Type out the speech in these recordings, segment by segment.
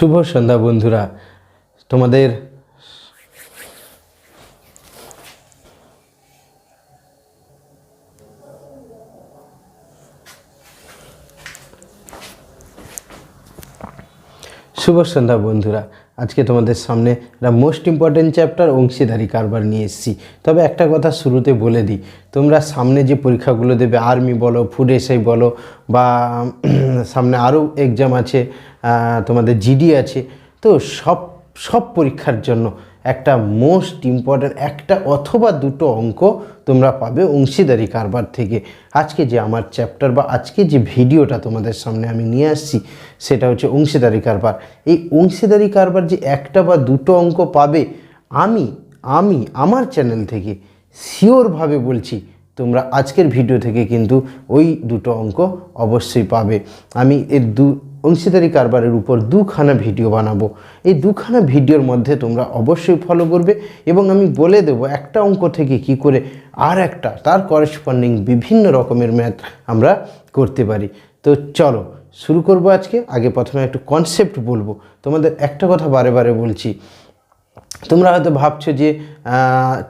শুভ সন্ধ্যা বন্ধুরা। তোমাদের শুভ সন্ধ্যা, বন্ধুরা। আজকে তোমাদের সামনে একটা মোস্ট ইম্পর্ট্যান্ট চ্যাপ্টার অংশীদারি কারবার নিয়ে এসেছি। তবে একটা কথা শুরুতে বলে দিই, তোমরা সামনে যে পরীক্ষাগুলো দেবে আর্মি বলো ফুড এসআই বলো, বা সামনে আরও এক্সাম আছে তোমাদের জিডি আছে, তো সব সব পরীক্ষার জন্য একটা মোস্ট ইম্পর্ট্যান্ট একটা অথবা দুটো অঙ্ক তোমরা পাবে অংশীদারি কারবার থেকে। আজকে যে আমার চ্যাপ্টার বা আজকে যে ভিডিওটা তোমাদের সামনে আমি নিয়ে আসছি, সেটা হচ্ছে অংশীদারি কারবার। এই অংশীদারি কারবার যে একটা বা দুটো অঙ্ক পাবে, আমি আমি, আমার চ্যানেল থেকে শিওরভাবে বলছি, তোমরা আজকের ভিডিও থেকে কিন্তু ওই দুটো অঙ্ক অবশ্যই পাবে। আমি এর দু অংশীদারি কারবারের উপর দুখানা ভিডিও বানাবো। এই দুখানা ভিডিওর মধ্যে তোমরা অবশ্যই ফলো করবে এবং আমি বলে দেব একটা অঙ্ক থেকে কি করে আর একটা, তার করেসপন্ডিং বিভিন্ন রকমের ম্যাথ আমরা করতে পারি। তো চলো, শুরু করব আজকে। আগে প্রথমে একটু কনসেপ্ট বলব। তোমাদের একটা কথা বারে বারে বলছি। তোমরা হয়তো ভাবছ যে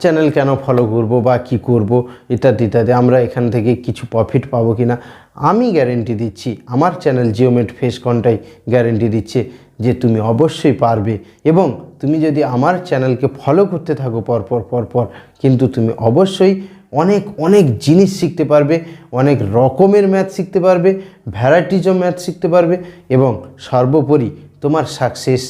চ্যানেল কেন ফলো করব বা কি করব, ইত্যাদি ইত্যাদি, আমরা এখান থেকে কিছু প্রফিট পাবো কি না আমি গ্যারেন্টি দিচ্ছি, আমার চ্যানেল জিওমেট ফেস কনটাই গ্যারেন্টি দিচ্ছে যে তুমি অবশ্যই পারবে এবং তুমি যদি আমার চ্যানেলকে ফলো করতে থাকো পরপর পরপর কিন্তু তুমি অবশ্যই অনেক অনেক জিনিস শিখতে পারবে, অনেক রকমের ম্যাথ শিখতে পারবে ভ্যারাইটিজ অফ ম্যাথ শিখতে পারবে এবং সর্বোপরি তোমার সাকসেস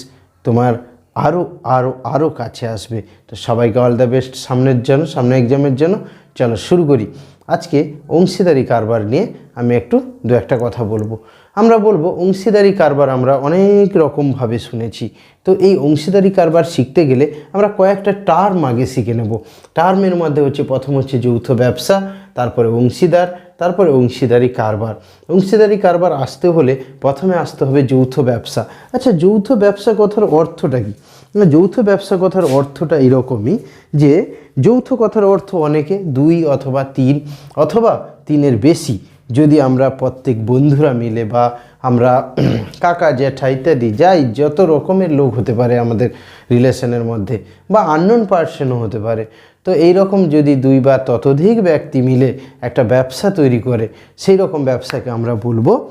তোমার আরও আরও আরও কাছে আসবে। তো সবাইকে অল দ্য বেস্ট সামনের জন্য, সামনে এক্সামের জন্য। চলো শুরু করি। আজকে অংশীদারি কারবার নিয়ে আমি একটু দু একটা কথা বলব। আমরা বলব, অংশীদারি কারবার আমরা অনেক রকমভাবে শুনেছি। তো এই অংশীদারি কারবার শিখতে গেলে আমরা কয়েকটা টার্ম আগে শিখে নেব। টার্মের মধ্যে হচ্ছে, প্রথম হচ্ছে যৌথ ব্যবসা, তারপরে অংশীদার তারপরে অংশীদারি কারবার। অংশীদারি কারবার আসতে হলে প্রথমে আসতে হবে যৌথ ব্যবসা। আচ্ছা যৌথ ব্যবসা কথার অর্থটা কি? না, যৌথ ব্যবসা কথার অর্থটা এরকমই যে, যৌথ কথার অর্থ অনেকে দুই অথবা তিন অথবা তিনের বেশি। যদি আমরা প্রত্যেক বন্ধুরা মিলে বা আমরা কাকা, জ্যাঠা ইত্যাদি যাই, যত রকমের লোক হতে পারে আমাদের রিলেশনের মধ্যে বা আননোন পার্সনও হতে পারে। তো এই রকম যদি দুই বা ততোধিক ব্যক্তি মিলে একটা ব্যবসা তৈরি করে সেই রকম ব্যবসাকে আমরা বলব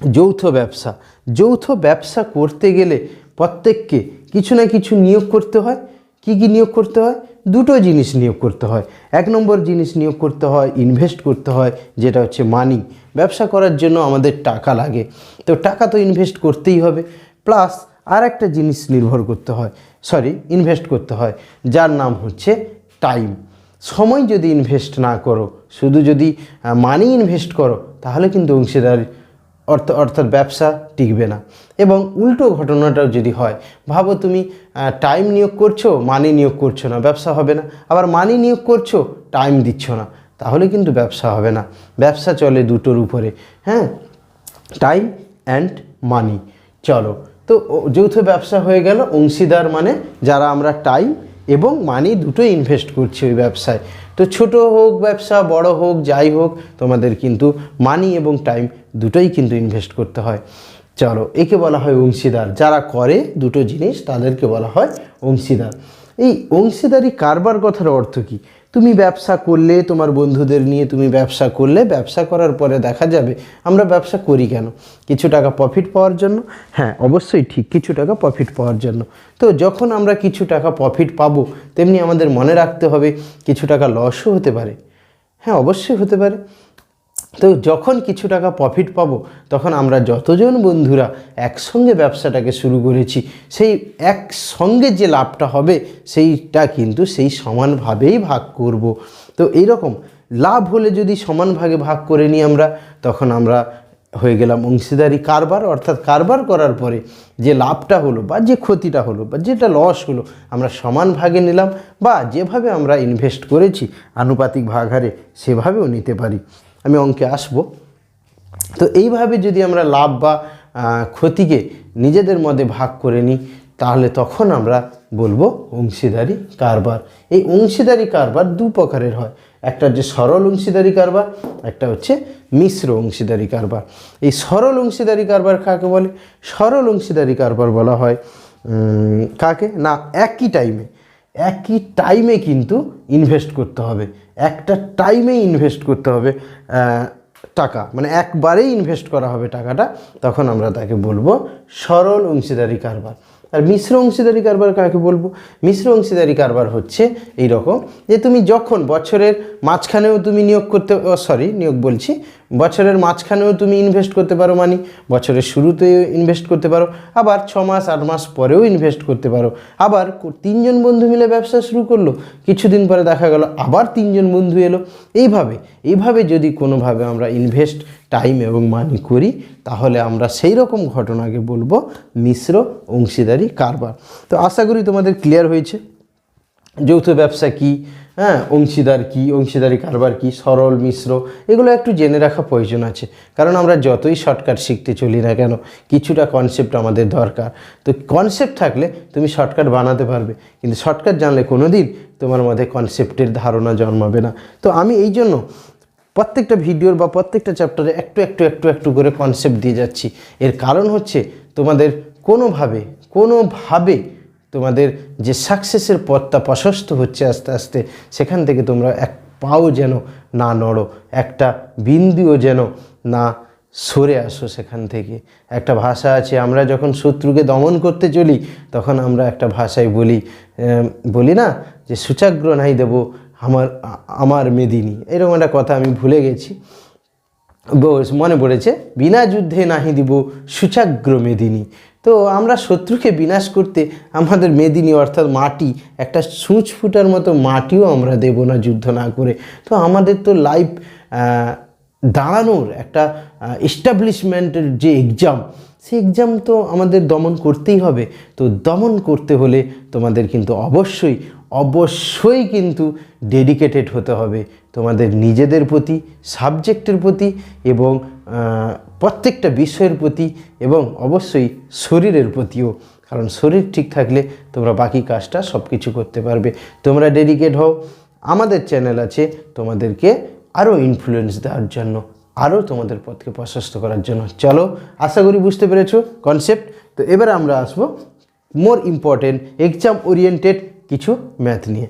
যৌথ ব্যবসা। যৌথ ব্যবসা করতে গেলে প্রত্যেককে কিছু না কিছু নিয়োগ করতে হয়। কি কি নিয়োগ করতে হয়? দুটো জিনিস নিয়োগ করতে হয়। এক নম্বর জিনিস নিয়োগ করতে হয় ইনভেস্ট করতে হয়, যেটা হচ্ছে মানি ব্যবসা করার জন্য আমাদের টাকা লাগে। তো টাকা তো ইনভেস্ট করতেই হবে। প্লাস আর একটা জিনিস নির্ভর করতে হয়। সরি ইনভেস্ট করতে হয়। যার নাম হচ্ছে টাইম সময় যদি ইনভেস্ট না করো, শুধু যদি মানি ইনভেস্ট করো, তাহলে কিন্তু অংশীদার, অর্থ, অর্থাৎ ব্যবসা টিকবে না। এবং উল্টো ঘটনাটাও যদি হয়, ভাবো তুমি টাইম নিয়োগ করছ মানি নিয়োগ করছ না, ব্যবসা হবে না। আবার মানি নিয়োগ করছ টাইম দিচ্ছ না, তাহলে কিন্তু ব্যবসা হবে না। ব্যবসা চলে দুটোর উপরে হ্যাঁ? টাইম অ্যান্ড মানি চলো। তো যৌথ ব্যবসা হয়ে গেল, অংশীদার মানে যারা আমরা টাইম এবং মানি দুটোই ইনভেস্ট করছি ওই ব্যবসায়। তো ছোট হোক ব্যবসা, বড় হোক, যাই হোক, তোমাদের কিন্তু মানি এবং টাইম দুটোই কিন্তু ইনভেস্ট করতে হয়। চলো, একে বলা হয় অংশীদার। যারা করে দুটো জিনিস, তাদেরকে বলা হয় অংশীদার। এই অংশীদারি কারবার কথার অর্থ কী? তুমি ব্যবসা করলে, তোমার বন্ধুদের নিয়ে তুমি ব্যবসা করলে, ব্যবসা করার পরে দেখা যাবে আমরা ব্যবসা করি কেন? কিছু টাকা প্রফিট পাওয়ার জন্য? হ্যাঁ অবশ্যই ঠিক, কিছু টাকা প্রফিট পাওয়ার জন্য। তো যখন আমরা কিছু টাকা প্রফিট পাবো, তেমনি আমাদের মনে রাখতে হবে কিছু টাকা লসও হতে পারে। হ্যাঁ অবশ্যই হতে পারে। তো যখন কিছু টাকা প্রফিট পাবো, তখন আমরা যতজন বন্ধুরা একসঙ্গে ব্যবসাটাকে শুরু করেছি, সেই একসঙ্গে যে লাভটা হবে, সেইটা কিন্তু সেই সমানভাবেই ভাগ করব। তো এইরকম লাভ হলে যদি সমান ভাগে ভাগ করে নিই আমরা, তখন আমরা হয়ে গেলাম অংশীদারি কারবার, অর্থাৎ কারবার করার পরে যে লাভটা হলো বা যে ক্ষতিটা হলো বা যেটা লস হলো, আমরা সমান ভাগে নিলাম বা যেভাবে আমরা ইনভেস্ট করেছি, আনুপাতিক ভাগ হারে সেভাবেও নিতে পারি। আমি অঙ্কে আসব। তো এইভাবে যদি আমরা লাভ বা ক্ষতিকে নিজেদের মধ্যে ভাগ করে নিই, তাহলে তখন আমরা বলব অংশীদারি কারবার। এই অংশীদারি কারবার দু প্রকারের হয়। একটা হচ্ছে সরল অংশীদারি কারবার, একটা হচ্ছে মিশ্র অংশীদারি কারবার। এই সরল অংশীদারি কারবার কাকে বলে? সরল অংশীদারি কারবার বলা হয় কাকে? না, একই টাইমে একই টাইমে কিন্তু ইনভেস্ট করতে হবে। একটা টাইমে ইনভেস্ট করতে হবে টাকা। মানে একবারেই ইনভেস্ট করা হবে টাকাটা, তখন আমরা তাকে বলব সরল অংশীদারি কারবার। আর মিশ্র অংশীদারি কারবার কাকে বলব? মিশ্র অংশীদারি কারবার হচ্ছে এই রকম যে তুমি যখন বছরের মাঝখানেও তুমি নিয়োগ করতে সরি, নিয়োগ বলছি, বছরের মাঝখানেও তুমি ইনভেস্ট করতে পারো মানে বছরের শুরুতেও ইনভেস্ট করতে পারো, আবার ছ মাস, আট মাস পরেও ইনভেস্ট করতে পারো। আবার তিনজন বন্ধু মিলে ব্যবসা শুরু করল, কিছুদিন পরে দেখা গেল আবার তিনজন বন্ধু এলো। এইভাবে এইভাবে যদি কোনোভাবে আমরা ইনভেস্ট টাইম এবং মানি করি তাহলে আমরা সেই রকম ঘটনাকে বলব মিশ্র অংশীদারি কারবার। তো আশা করি তোমাদের ক্লিয়ার হয়েছে। যৌথ ব্যবসা কি? হ্যাঁ অংশীদার কি? অংশীদারি কারবার কি? সরল, মিশ্র, এগুলো একটু জেনে রাখা প্রয়োজন আছে। কারণ আমরা যতই শর্টকাট শিখতে চলি না কেন, কিছুটা কনসেপ্ট আমাদের দরকার। তো কনসেপ্ট থাকলে তুমি শর্টকাট বানাতে পারবে। কিন্তু শর্টকাট জানলে কোনো দিন তোমার মধ্যে কনসেপ্টের ধারণা জন্মাবে না। তো আমি এই জন্য প্রত্যেকটা ভিডিওর বা প্রত্যেকটা চ্যাপ্টারে একটু একটু একটু একটু করে কনসেপ্ট দিয়ে যাচ্ছি। এর কারণ হচ্ছে তোমাদের কোনোভাবে কোনোভাবে তোমাদের যে সাকসেসের পথটা প্রশস্ত হচ্ছে আস্তে আস্তে, সেখান থেকে তোমরা এক পাও যেন না নড়ো, একটা বিন্দুও যেন না সরে আসো সেখান থেকে। একটা ভাষা আছে, আমরা যখন শত্রুকে দমন করতে চলি, তখন আমরা একটা ভাষায় বলি বলি না যে, সুচাগ্র নাই দেব আমার আমার মেদিনী। এরকম একটা কথা আমি ভুলে গেছি। বস মনে পড়েছে, বিনা যুদ্ধে নাহি দিব সুচাগ্র মেদিনী। তো আমরা শত্রুকে বিনাশ করতে আমাদের মেদিনী অর্থাৎ মাটি, একটা সূচ ফুটার মতো মাটিও আমরা দেব না যুদ্ধ না করে। তো আমাদের তো লাইফ দাঁড়ানোর একটা এস্টাবলিশমেন্টের যে এক্সাম সেই এক্সাম তো আমাদের দমন করতেই হবে। তো দমন করতে হলে তোমাদের কিন্তু অবশ্যই অবশ্যই কিন্তু ডেডিকেটেড হতে হবে তোমাদের নিজেদের প্রতি সাবজেক্টের প্রতি এবং প্রত্যেকটা বিষয়ের প্রতি এবং অবশ্যই শরীরের প্রতিও। কারণ শরীর ঠিক থাকলে তোমরা বাকি কাজটা সব কিছু করতে পারবে। তোমরা ডেডিকেট হও। আমাদের চ্যানেল আছে তোমাদেরকে আরও ইনফ্লুয়েন্স দেওয়ার জন্য আরও তোমাদের পথকে প্রশস্ত করার জন্য। চলো, আশা করি বুঝতে পেরেছ কনসেপ্ট তো এবারে আমরা আসব মোর ইম্পর্টেন্ট এক্সাম ওরিয়েন্টেড কিছু ম্যাথ নিয়ে।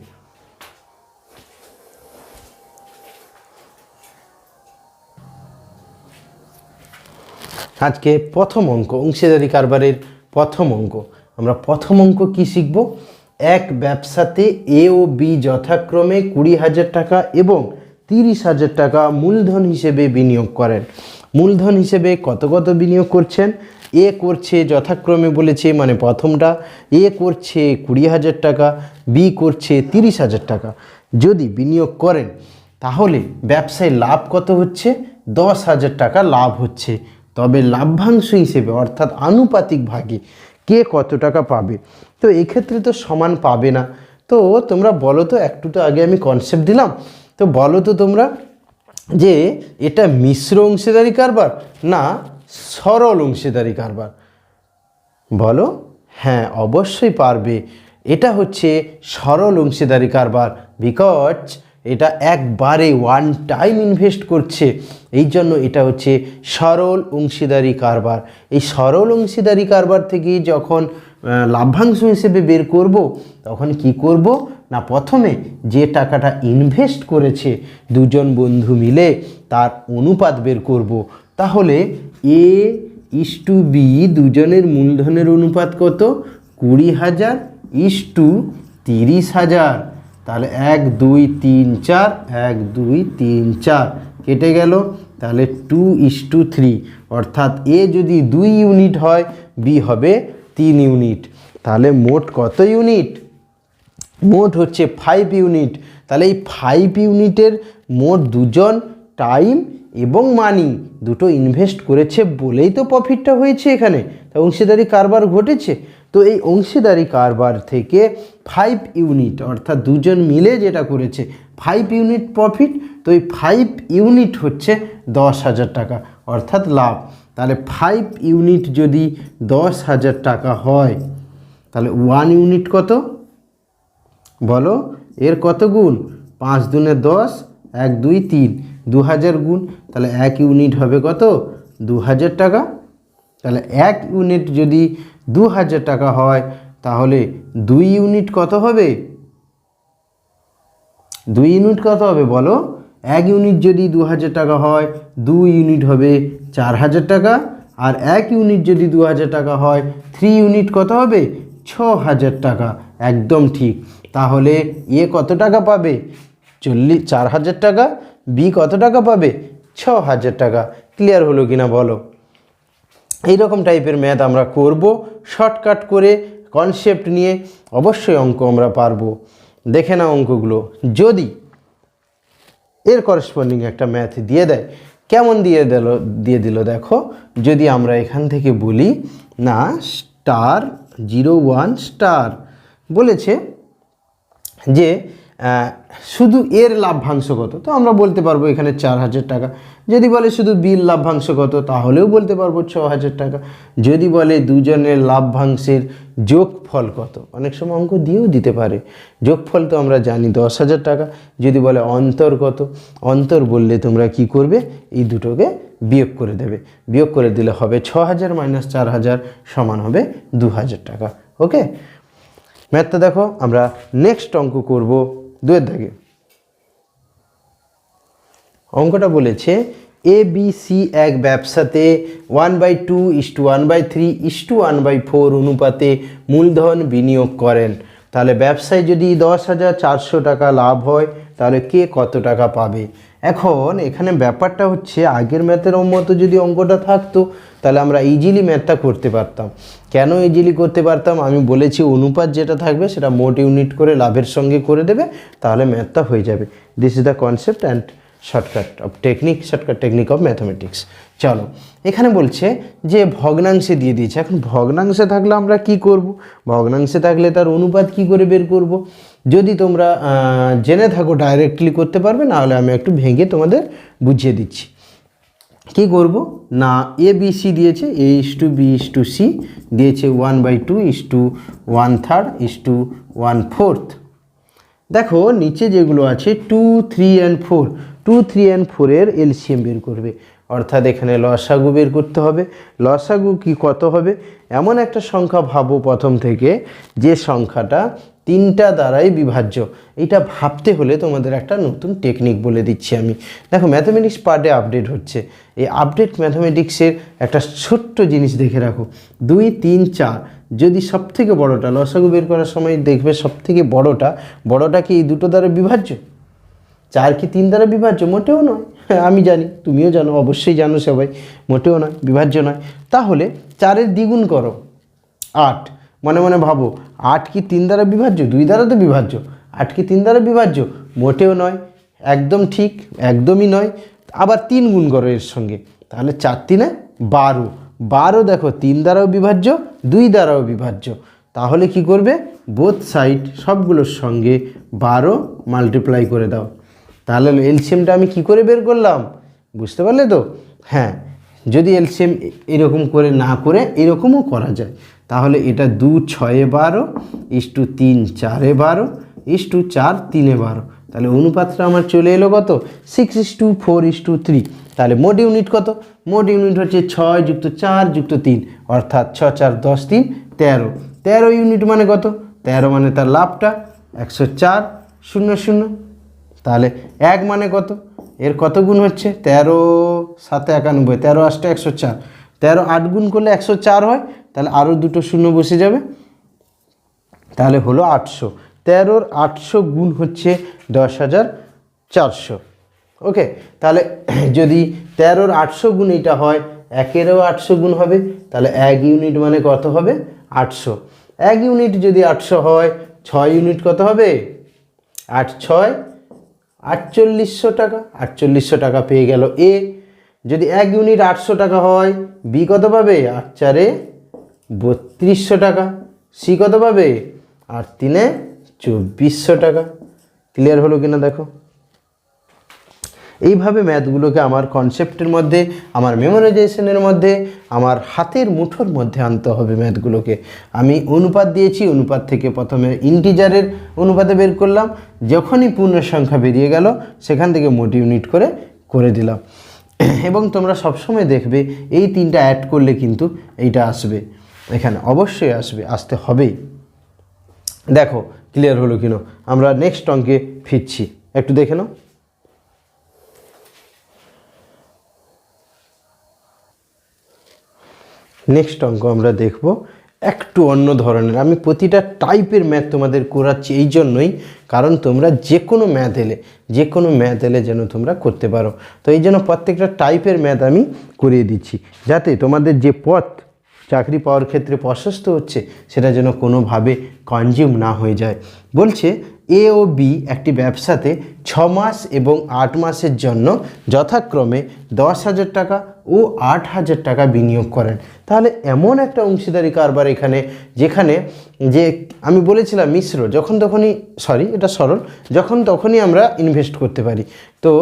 আজকে প্রথম অঙ্ক, অংশীদারি কারবারের প্রথম অঙ্ক। আমরা প্রথম অঙ্ক কি শিখব? এক ব্যবসাতে এ ও বি যথাক্রমে কুড়ি হাজার টাকা এবং তিরিশ হাজার টাকা মূলধন হিসেবে বিনিয়োগ করেন। মূলধন হিসেবে কত কত বিনিয়োগ করছেন? এ করছে যথাক্রমে বলেছে মানে প্রথমটা, এ করছে কুড়ি হাজার টাকা, বি করছে তিরিশ হাজার টাকা। যদি বিনিয়োগ করেন, তাহলে ব্যবসায় লাভ কত হচ্ছে? দশ হাজার টাকা লাভ হচ্ছে। তবে লাভ্যাংশ হিসেবে অর্থাৎ আনুপাতিক ভাগে কে কত টাকা পাবে? তো এক্ষেত্রে তো সমান পাবে না। তো তোমরা বলো তো, একটু তো আগে আমি কনসেপ্ট দিলাম। তো বলো তো তোমরা যে এটা মিশ্র অংশীদারি কারবার না সরল অংশীদারি কারবার। বলো? হ্যাঁ অবশ্যই পারবে। এটা হচ্ছে সরল অংশীদারি কারবার বিকজ এটা একবারে ওয়ান টাইম ইনভেস্ট করছে। এই জন্য এটা হচ্ছে সরল অংশীদারি কারবার। এই সরল অংশীদারি কারবার থেকে যখন লাভ্যাংশ হিসেবে বের করব, তখন কি করব? না প্রথমে যে টাকাটা ইনভেস্ট করেছে দুজন বন্ধু মিলে তার অনুপাত বের করব, তাহলে এ ইস টু বি দুজনের মূলধনের অনুপাত কত? কুড়ি হাজার ইস টু তিরিশ হাজার। তাহলে এক, দুই, তিন, চার, এক, দুই, তিন, চার। কেটে গেল, তাহলে টু ইস টু থ্রি অর্থাৎ এ যদি দুই ইউনিট হয় বি হবে তিন ইউনিট তাহলে মোট কত ইউনিট মোট হচ্ছে ফাইভ ইউনিট তাহলে এই ফাইভ ইউনিটের মোট দুজন টাইম এবং মানি দুটো ইনভেস্ট করেছে বলেই তো প্রফিটটা হয়েছে এখানে। তা অংশীদারি কারবার ঘটেছে। তো এই অংশীদারি কারবার থেকে ফাইভ ইউনিট অর্থাৎ দুজন মিলে যেটা করেছে ফাইভ ইউনিট প্রফিট তো এই ফাইভ ইউনিট হচ্ছে দশ হাজার টাকা, অর্থাৎ লাভ। তাহলে ফাইভ ইউনিট যদি দশ হাজার টাকা হয়, তাহলে ওয়ান ইউনিট কত? বলো, এর কত গুণ? পাঁচ দুনে দশ, এক দুই তিন। দু হাজার গুণ, তাহলে এক ইউনিট হবে কত? দু হাজার টাকা। তাহলে এক ইউনিট যদি দু হাজার টাকা হয়, তাহলে দুই ইউনিট কত হবে? দুই ইউনিট কত হবে বলো? এক ইউনিট যদি দু হাজার টাকা হয়, দু ইউনিট হবে চার হাজার টাকা। আর এক ইউনিট যদি দু হাজার টাকা হয়, থ্রি ইউনিট কত হবে? ছ হাজার টাকা। একদম ঠিক। তাহলে এ কত টাকা পাবে? চল্লিশ, চার হাজার টাকা। বি কত টাকা পাবে? ছ হাজার টাকা। ক্লিয়ার হলো কিনা বলো? এইরকম টাইপের ম্যাথ আমরা করব, শর্টকাট করে কনসেপ্ট নিয়ে অবশ্যই অঙ্ক আমরা পারব। দেখে না অঙ্কগুলো। যদি এর করসপন্ডিং একটা ম্যাথ দিয়ে দেয়, কেমন দিয়ে দিল দিয়ে দিল দেখো। যদি আমরা এখান থেকে বলি, না স্টার জিরো ওয়ান স্টার বলেছে যে শুধু এর লাভ্যাংশ কত তো আমরা বলতে পারব এখানে চার হাজার টাকা। যদি বলে শুধু বিল লাভ্যাংশ কত তাহলেও বলতে পারব ছ হাজার টাকা। যদি বলে দুজনের লাভ্যাংশের যোগফল কত? অনেক সময় অঙ্ক দিয়েও দিতে পারে। যোগফল তো আমরা জানি দশ হাজার টাকা। যদি বলে অন্তর কত? অন্তর বললে তোমরা কি করবে? এই দুটোকে বিয়োগ করে দেবে। বিয়োগ করে দিলে হবে ছ হাজার মাইনাস চার হাজার সমান হবে দু হাজার টাকা। ওকে? ম্যাথটা দেখো, আমরা নেক্সট অঙ্ক করব দুয়ের দাগে। অঙ্কটা বলেছে এ বি সি এক ব্যবসাতে one by two is to one by three is to one by four অনুপাতে মূলধন বিনিয়োগ করেন। তাহলে ব্যবসায় যদি দশ হাজার চারশো টাকা লাভ হয়, তাহলে কে কত টাকা পাবে? এখন এখানে ব্যাপারটা হচ্ছে আগের ম্যাথের মতো যদি অঙ্কটা থাকতো, তাহলে আমরা ইজিলি ম্যাথটা করতে পারতাম। কেন ইজিলি করতে পারতাম? আমি বলেছি অনুপাত যেটা থাকবে সেটা মোট ইউনিট করে লাভের সঙ্গে করে দেবে, তাহলে ম্যাথটা হয়ে যাবে। This is the concept and shortcut of technique shortcut technique of mathematics চলো, এখানে বলছে যে ভগ্নাংশে দিয়ে দিয়েছে। এখন ভগ্নাংশে থাকলে আমরা কি করব? ভগ্নাংশে থাকলে তার অনুপাত কি করে বের করব? যদি তোমরা জেনে থাকো ডাইরেক্টলি করতে পারবে, নাহলে আমি একটু ভেঙে তোমাদের বুঝিয়ে দিচ্ছি। কি করব? না এ বি সি দিয়েছে। A is to B is to C দিয়েছে one by two is to one third is to one fourth দেখো, নিচে যেগুলো আছে two three and four two, three, and ফোরের এলসিএম বের করবে। অর্থাৎ এখানে লসাগু বের করতে হবে। লসাগু কি কত হবে? এমন একটা সংখ্যা ভাবো প্রথম থেকে, যে সংখ্যাটা তিনটা দ্বারাই বিভাজ্য। এটা ভাবতে হলে তোমাদের একটা নতুন টেকনিক বলে দিচ্ছি আমি। দেখো ম্যাথামেটিক্স পার্টে আপডেট হচ্ছে। এই আপডেট ম্যাথামেটিক্সের একটা ছোট্ট জিনিস দেখে রাখো। দুই, তিন, চার, যদি সব থেকে বড়োটা, লসাগু বের করার সময় দেখবে সব থেকে বড়োটা বড়োটা কি এই দুটো দ্বারা বিভাজ্য? চার কি তিন দ্বারা বিভাজ্য? মোটেও নয়। হ্যাঁ আমি জানি, তুমিও জানো, অবশ্যই জানো সবাই, মোটেও নয়, বিভাজ্য নয়। তাহলে চারের দ্বিগুণ করো, আট। মনে মনে ভাবো, আট কি তিন দ্বারা বিভাজ্য? দুই দ্বারা তো বিভাজ্য। আট কি তিন দ্বারা বিভাজ্য? মোটেও নয়, একদম ঠিক, একদমই নয়। আবার তিন গুণ করো এর সঙ্গে। তাহলে চার তিনে বারো। বারো দেখো, তিন দ্বারাও বিভাজ্য, দুই দ্বারাও বিভাজ্য। তাহলে কি করবে? বোথ সাইড সবগুলোর সঙ্গে বারো মাল্টিপ্লাই করে দাও। তাহলে এলসিএমটা আমি কি করে বের করলাম? বুঝতে পারলে তো? হ্যাঁ যদি এলসিএম এরকম করে না করে এরকমও করা যায়। তাহলে এটা দু ছয়ে বারো, ইস টু তিন চারে বারো, ইস টু চার তিনে বারো। তাহলে অনুপাতটা আমার চলে এলো কত? Six is to four is to three. তাহলে মোট ইউনিট কত? মোট ইউনিট হচ্ছে ছয় যুক্ত চার যুক্ত তিন, অর্থাৎ ছ চার দশ তিন, তেরো। তেরো ইউনিট মানে কত? তেরো মানে তার লাভটা একশো চার, শূন্য শূন্য। তাহলে এক মানে কত? এর কত গুণ হচ্ছে? তেরো সাতে একানব্বই, তেরো আটটা একশো চার। তেরো আট গুণ করলে একশো চার হয়, তাহলে আরও দুটো শূন্য বসে যাবে। তাহলে হলো আটশো। তেরোর আটশো গুণ হচ্ছে দশ হাজার চারশো। ওকে, তাহলে যদি তেরোর আটশো গুণ এটা হয়, একেরও আটশো গুণ হবে, তাহলে এক ইউনিট মানে কত হবে? আটশো। এক ইউনিট যদি আটশো হয়, ছয় ইউনিট কত হবে? আট ছয় আটচল্লিশশো টাকা আটচল্লিশশো টাকা পেয়ে গেল এ। যদি এক ইউনিট আটশো টাকা হয়, বি কত পাবে? আট চারে বত্রিশশো টাকা, সি কত পাবে? আর তিনে চব্বিশশো টাকা। ক্লিয়ার হলো কিনা দেখো? এইভাবে ম্যাথগুলোকে আমার কনসেপ্টের মধ্যে, আমার মেমোরাইজেশনের মধ্যে, আমার হাতের মুঠোর মধ্যে আনতে হবে ম্যাথগুলোকে আমি অনুপাত দিয়েছি, অনুপাত থেকে প্রথমে ইন্টিজারের অনুপাতে বের করলাম, যখনই পূর্ণ সংখ্যা বেরিয়ে গেল, সেখান থেকে মোট ইউনিট করে করে দিলাম। এবং তোমরা সবসময় দেখবে, এই তিনটা অ্যাড করলে কিন্তু এইটা আসবে। এখানে অবশ্যই আসবে, আসতে হবেই। দেখো ক্লিয়ার হলো কিনা? আমরা নেক্সট অঙ্কে ফিরছি। একটু দেখে নাও। নেক্সট অঙ্ক আমরা দেখব। একটু অন্য ধরনের। আমি প্রতিটা টাইপের ম্যাথ তোমাদের করাচ্ছি এই জন্যই, কারণ তোমরা যে কোনো ম্যাথ এলে যে কোনো ম্যাথ এলে যেন তোমরা করতে পারো। তো এই জন্য প্রত্যেকটা টাইপের ম্যাথ আমি করিয়ে দিচ্ছি। যাতে তোমাদের যে পথ চাকরি পাওয়ার ক্ষেত্রে প্রশস্ত হচ্ছে, সেটা যেন কোনোভাবে কনজিউম না হয়ে যায়। বলছে এ ও বি একটি ব্যবসাতে ছ মাস এবং আট মাসের জন্য যথাক্রমে দশ হাজার টাকা ও আট হাজার টাকা বিনিয়োগ করেন। তাহলে এমন একটা অংশীদারি কারবার এখানে, যেখানে যে আমি বলেছিলাম মিশ্র, যখন তখনই সরি এটা সরল, যখন তখনই আমরা ইনভেস্ট করতে পারি। তো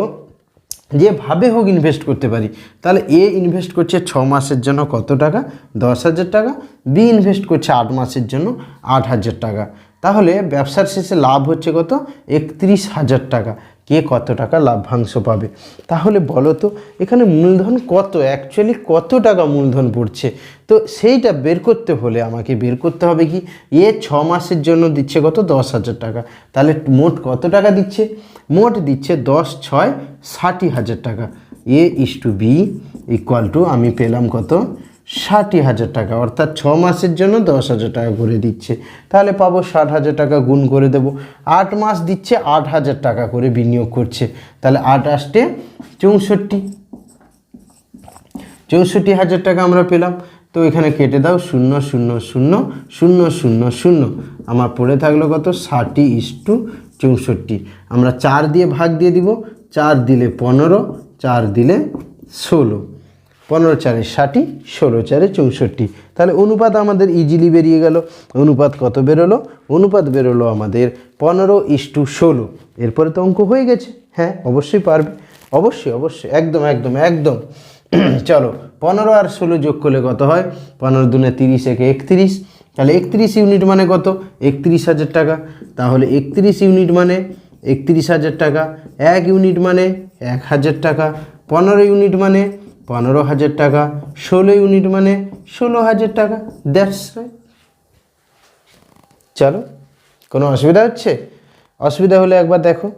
যেভাবে হোক ইনভেস্ট করতে পারি। তাহলে এ ইনভেস্ট করছে ছ মাসের জন্য কত টাকা? দশ হাজার টাকা। বি ইনভেস্ট করছে আট মাসের জন্য আট হাজার টাকা। তাহলে ব্যবসার শেষে লাভ হচ্ছে কত? একত্রিশ হাজার টাকা। কে কত টাকা লাভ্যাংশ পাবে? তাহলে বলো তো, এখানে মূলধন কত? অ্যাকচুয়ালি কত টাকা মূলধন পড়ছে? তো সেইটা বের করতে হলে আমাকে বের করতে হবে কি? এ ছ মাসের জন্য দিচ্ছে কত? দশ হাজার টাকা। তাহলে মোট কত টাকা দিচ্ছে? মোট দিচ্ছে দশ, ছয়, ষাটি হাজার টাকা। A is to B equal to আমি পেলাম কত? ষাটি হাজার টাকা, অর্থাৎ ছ মাসের জন্য দশ হাজার টাকা করে দিচ্ছে। তাহলে পাবো ষাট হাজার টাকা গুণ করে দেবো। আট মাস দিচ্ছে আট হাজার টাকা করে বিনিয়োগ করছে। তাহলে আট আসতে চৌষট্টি। চৌষট্টি হাজার টাকা আমরা পেলাম। তো এখানে কেটে দাও, শূন্য শূন্য শূন্য শূন্য শূন্য শূন্য। আমার পড়ে থাকল কত? ষাটি ইস টু চৌষট্টি। আমরা চার দিয়ে ভাগ দিয়ে দিব। চার দিলে পনেরো, চার দিলে ষোলো। পনেরো চারে ষাটি, ষোলো চারে চৌষট্টি। তাহলে অনুপাত আমাদের ইজিলি বেরিয়ে গেল। অনুপাত কত বেরোলো? অনুপাত বেরোলো আমাদের পনেরো ইস টু ষোলো। এরপরে তো অঙ্ক হয়ে গেছে। হ্যাঁ অবশ্যই পারবে। অবশ্যই অবশ্যই। একদম একদম একদম। চলো, পনেরো আর ষোলো যোগ করলে কত হয়? পনেরো দুনে তিরিশ, একে একত্রিশ। তাহলে একত্রিশ ইউনিট মানে কত? একত্রিশ হাজার টাকা। তাহলে একত্রিশ ইউনিট মানে একত্রিশ হাজার টাকা। এক ইউনিট মানে এক হাজার টাকা। পনেরো ইউনিট মানে পনেরো হাজার টাকা, ষোলো ইউনিট মানে ষোলো হাজার টাকা। দ্যাটস চলো, কোনো অসুবিধা হচ্ছে? অসুবিধা হলে একবার দেখো।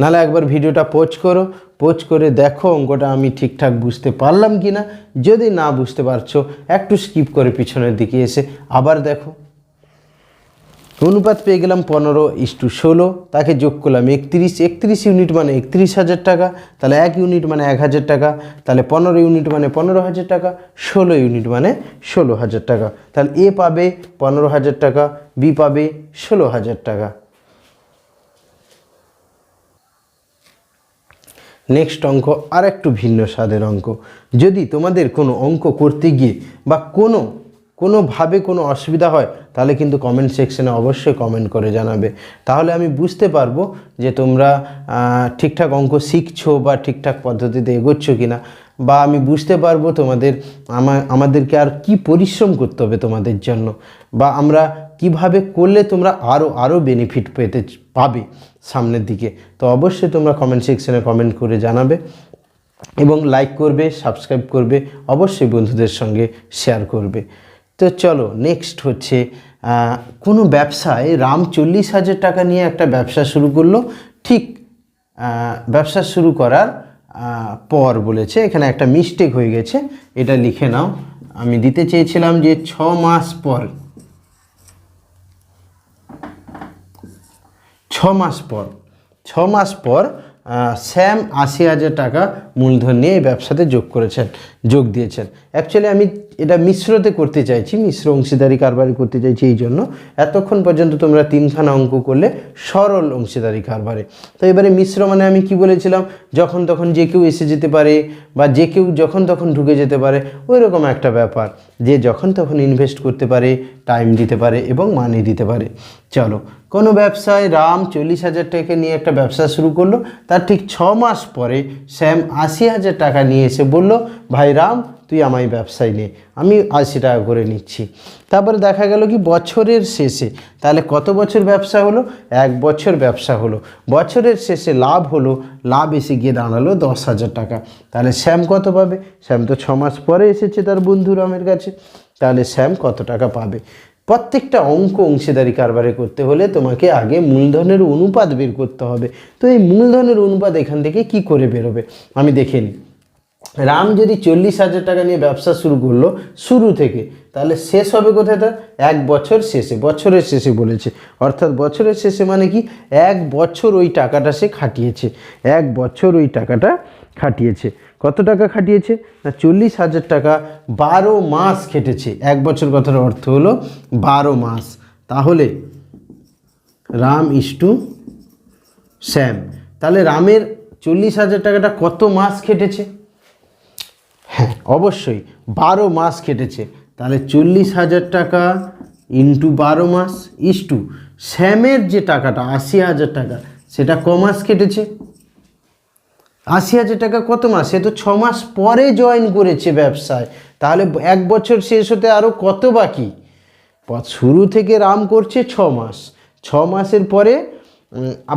নাহলে একবার ভিডিওটা পোচ করো। পোচ করে দেখো অঙ্কটা আমি ঠিকঠাক বুঝতে পারলাম কি না যদি না বুঝতে পারছ, একটু স্কিপ করে পিছনের দিকে এসে আবার দেখো। অনুপাত পেয়ে গেলাম পনেরো ইস টু ষোলো, তাকে যোগ করলাম একত্রিশ একত্রিশ ইউনিট মানে একত্রিশ হাজার টাকা, তাহলে এক ইউনিট মানে এক হাজার টাকা, তাহলে পনেরো ইউনিট মানে পনেরো হাজার টাকা, ষোলো ইউনিট মানে ষোলো হাজার টাকা, তাহলে এ পাবে পনেরো হাজার টাকা, বি পাবে ষোলো হাজার টাকা। নেক্সট অঙ্ক আর একটু ভিন্ন স্বাদের অঙ্ক, যদি তোমাদের কোনো অঙ্ক করতে গিয়ে বা কোনো কোনোভাবে কোনো অসুবিধা হয়, তাহলে কিন্তু কমেন্ট সেকশনে অবশ্যই কমেন্ট করে জানাবে। তাহলে আমি বুঝতে পারব যে তোমরা ঠিকঠাক অঙ্ক শিখছো বা ঠিকঠাক পদ্ধতিতে এগোচ্ছ কি না বা আমি বুঝতে পারব তোমাদের আমা- আমাদেরকে আর কি পরিশ্রম করতে হবে তোমাদের জন্য, বা আমরা কীভাবে করলে তোমরা আরও আরও বেনিফিট পেতে পাবে সামনের দিকে। তো অবশ্যই তোমরা কমেন্ট সেকশনে কমেন্ট করে জানাবে এবং লাইক করবে সাবস্ক্রাইব করবে, অবশ্যই বন্ধুদের সঙ্গে শেয়ার করবে। তো চলো নেক্সট হচ্ছে কোনো ব্যবসায় রাম চল্লিশ হাজার টাকা নিয়ে একটা ব্যবসা শুরু করল। ঠিক ব্যবসা শুরু করার পর বলেছে, এখানে একটা মিস্টেক হয়ে গেছে, এটা লিখে নাও। আমি দিতে চেয়েছিলাম যে ছ মাস পর, ছ মাস পর, ছ মাস পর স্যাম আশি হাজার টাকা মূলধন নিয়ে এই ব্যবসাতে যোগ করেছেন, যোগ দিয়েছেন। অ্যাকচুয়ালি আমি এটা মিশ্রতে করতে চাইছি, মিশ্র অংশীদারি কারবারি করতে চাইছি এই জন্য। এতক্ষণ পর্যন্ত তোমরা তিনখানা অঙ্ক করলে সরল অংশীদারি কারবারে। তো এবারে মিশ্র মানে আমি কি বলেছিলাম? যখন তখন যে কেউ এসে যেতে পারে বা যে কেউ যখন তখন ঢুকে যেতে পারে ওই রকম একটা ব্যাপার। যে যখন তখন ইনভেস্ট করতে পারে টাইম দিতে পারে এবং মানি দিতে পারে। চলো, কোনো ব্যবসায় রাম চল্লিশ হাজার টাকা নিয়ে একটা ব্যবসা শুরু করল। তার ঠিক ছ মাস পরে শ্যাম আশি হাজার টাকা নিয়ে এসে বলল, ভাই রাম তুই আমায় ব্যবসায় নে। আমি আশি টাকা করে নিচ্ছি। তারপরে দেখা গেল কি বছরের শেষে, তাহলে কত বছর ব্যবসা হলো? এক বছর ব্যবসা হলো। বছরের শেষে লাভ হলো, লাভ এসে গিয়ে দাঁড়াল দশ হাজার টাকা। তাহলে শ্যাম কত পাবে? শ্যাম তো ছ মাস পরে এসেছে তার বন্ধু রামের কাছে। তাহলে শ্যাম কত টাকা পাবে? প্রত্যেকটা অঙ্ক অংশীদারি কারবারে করতে হলে তোমাকে আগে মূলধনের অনুপাত বের করতে হবে। তো এই মূলধনের অনুপাত এখান থেকে কি করে বেরোবে? আমি দেখে নিই। রাম যদি চল্লিশ হাজার টাকা নিয়ে ব্যবসা শুরু করল শুরু থেকে, তাহলে শেষ হবে কোথায় তার? এক বছর শেষে, বছরের শেষে বলেছে। অর্থাৎ বছরের শেষে মানে কি? এক বছর ওই টাকাটা সে খাটিয়েছে। এক বছর ওই টাকাটা খাটিয়েছে। কত টাকা খাটিয়েছে? না, চল্লিশ হাজার টাকা বারো মাস খেটেছে। এক বছর কথার অর্থ হলো বারো মাস। তাহলে রাম ইস্টু শ্যাম তাহলে রামের চল্লিশ হাজার টাকাটা কত মাস খেটেছে? হ্যাঁ অবশ্যই বারো মাস কেটেছে। তাহলে চল্লিশ হাজার টাকা ইন্টু বারো মাস ইস্টু শ্যামের যে টাকাটা, আশি হাজার টাকা, সেটা ক মাস কেটেছে? আশি হাজার টাকা কত মাস? সে তো ছ মাস পরে জয়েন করেছে ব্যবসায়। তাহলে এক বছর শেষ হতে আরও কত বাকি? শুরু থেকে রাম করছে ছ মাস। ছ মাসের পরে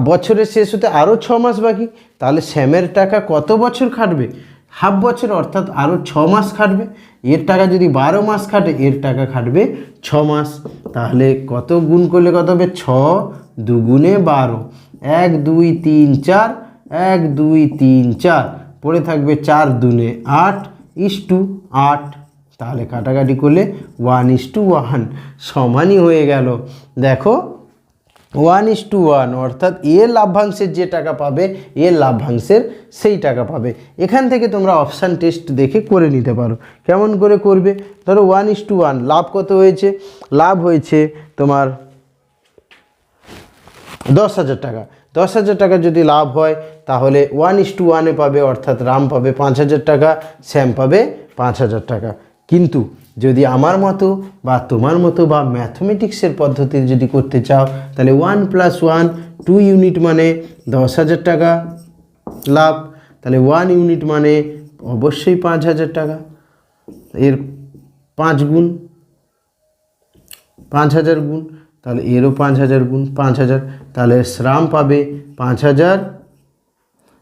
বছরের শেষ হতে আরও ছ মাস বাকি। তাহলে শ্যামের টাকা কত বছর খাটবে? হাফ বছর অর্থাৎ আরও ছ মাস খাটবে। এর টাকা যদি বারো মাস খাটে, এর টাকা খাটবে ছ মাস। তাহলে কত গুণ করলে কত হবে? ছ দুগুণে বারো। এক, দুই, তিন, চার। এক, দুই, তিন, চার। পড়ে থাকবে চার দুনে আট ইস টু আট। তাহলে কাটাকাটি করলে ওয়ান ইস টু ওয়ান। সমানই হয়ে গেল। দেখো ওয়ান ইস টু ওয়ান অর্থাৎ এ লাভ্যাংশের যে টাকা পাবে এ লাভ্যাংশের সেই টাকা পাবে। এখান থেকে তোমরা অপশান টেস্ট দেখে করে নিতে পারো। কেমন করে করবে? ধরো ওয়ান ইস টু ওয়ান লাভ কত হয়েছে? লাভ হয়েছে তোমার দশ হাজার টাকা। দশ হাজার টাকা যদি লাভ হয়, তাহলে ওয়ান ইস টু ওয়ানে পাবে, অর্থাৎ রাম পাবে পাঁচ হাজার টাকা, শ্যাম পাবে পাঁচ হাজার টাকা। কিন্তু যদি আমার মতো বা তোমার মতো বা ম্যাথমেটিক্সের পদ্ধতিতে যদি করতে চাও, তাহলে one plus one two unit মানে দশ হাজার টাকা লাভ। তাহলে ওয়ান ইউনিট মানে অবশ্যই পাঁচ হাজার টাকা। এর পাঁচ গুণ, পাঁচ হাজার গুণ, তাহলে এরও পাঁচ হাজার গুণ, পাঁচ হাজার। তাহলে শ্রাম পাবে পাঁচ হাজার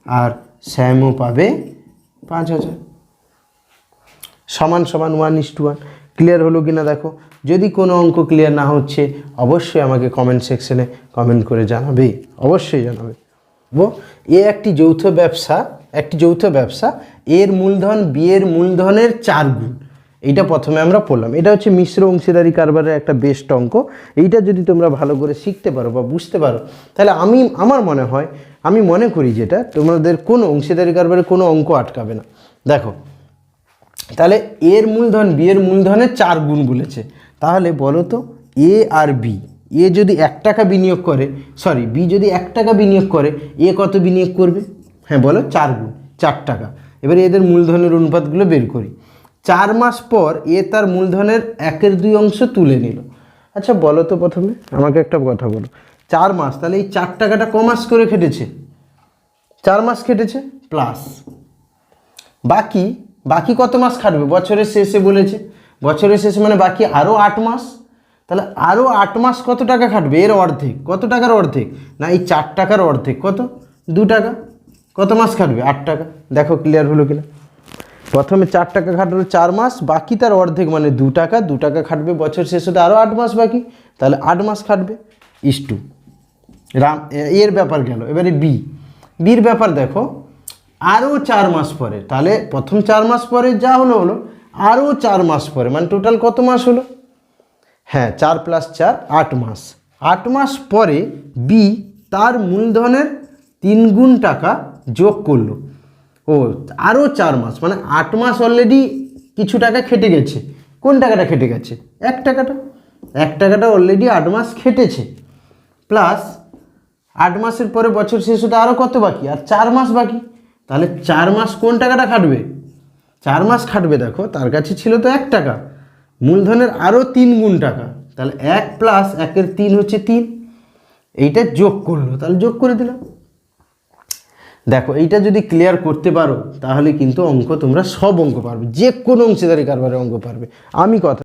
আর শ্যামও পাবে পাঁচ হাজার। সমান সমান one is to one clear হলো কি না দেখো? যদি কোনো অঙ্ক ক্লিয়ার না হচ্ছে, অবশ্যই আমাকে কমেন্ট সেকশনে কমেন্ট করে জানাবে। অবশ্যই জানাবে। ও এ একটি যৌথ ব্যবসা, একটি যৌথ ব্যবসা, এর মূলধন বিয়ের মূলধনের চার গুণ। এইটা প্রথমে আমরা পড়লাম। এটা হচ্ছে মিশ্র অংশীদারি কারবারের একটা বেস্ট অঙ্ক। এইটা যদি তোমরা ভালো করে শিখতে পারো বা বুঝতে পারো, তাহলে আমি, আমার মনে হয়, আমি মনে করি যেটা, তোমাদের কোনো অংশীদারি কারবারে কোনো অঙ্ক আটকাবে না। দেখো তাহলে এর মূলধন বি এর মূলধনের চার গুণ বলেছে তাহলে বলো তো এ আর বি এ যদি এক টাকা বিনিয়োগ করে সরি বি যদি এক টাকা বিনিয়োগ করে এ কত বিনিয়োগ করবে? হ্যাঁ বলো চার গুণ, চার টাকা। এবারে এদের মূলধনের অনুপাতগুলো বের করি। চার মাস পর এ তার মূলধনের একের দুই অংশ তুলে নিল। আচ্ছা বলো তো প্রথমে, আমাকে একটা কথা বলো। চার মাস, তাহলে এই চার টাকাটা ক মাস করে খেটেছে? চার মাস খেটেছে? প্লাস। বাকি বাকি কত মাস খাটবে? বছরের শেষে বলেছে। বছরের শেষে মানে বাকি আরও আট মাস? তাহলে আরও আট মাস কত টাকা খাটবে? এর অর্ধেক। কত টাকার অর্ধেক? না, এই চার টাকার অর্ধেক। কত? দু টাকা। কত মাস খাটবে? আট টাকা। দেখো ক্লিয়ার হলো কিনা? প্রথমে চার টাকা খাটলো চার মাস, বাকি তার অর্ধেক মানে দু টাকা। দু টাকা খাটবে, বছর শেষ হতে আরও আট মাস বাকি। তাহলে আট মাস খাটবে ইস টু রাম এর ব্যাপার গেল। এবারে বি বির ব্যাপার দেখো। আরও চার মাস পরে। তাহলে প্রথম চার মাস পরে যা হলো হলো আরও চার মাস পরে। মানে টোটাল কত মাস হলো? হ্যাঁ চার প্লাস চার, আট মাস। আট মাস পরে বি তার মূলধনের তিন গুণ টাকা যোগ করল। ও, আরও চার মাস। মানে আট মাস অলরেডি কিছু টাকা খেটে গেছে। কোন টাকাটা খেটে গেছে? এক টাকাটা। এক টাকাটা অলরেডি আট মাস খেটেছে। প্লাস আট মাসের পরে বছর শেষ হতে আরও কত বাকি? আর চার মাস বাকি। তাহলে চার মাস কোন টাকাটা খাটবে? চার মাস খাটবে দেখো, তার কাছে ছিল তো এক টাকা, মূলধনের আরও তিন গুণ টাকা, তাহলে এক প্লাস একের তিন হচ্ছে তিন, এইটা যোগ করল, তাহলে যোগ করে দিলাম। দেখো, এইটা যদি ক্লিয়ার করতে পারো, তাহলে কিন্তু অঙ্ক তোমরা সব অঙ্ক পারবে যে কোনো অংশীদারি কারবারের অঙ্ক পারবে, আমি কথা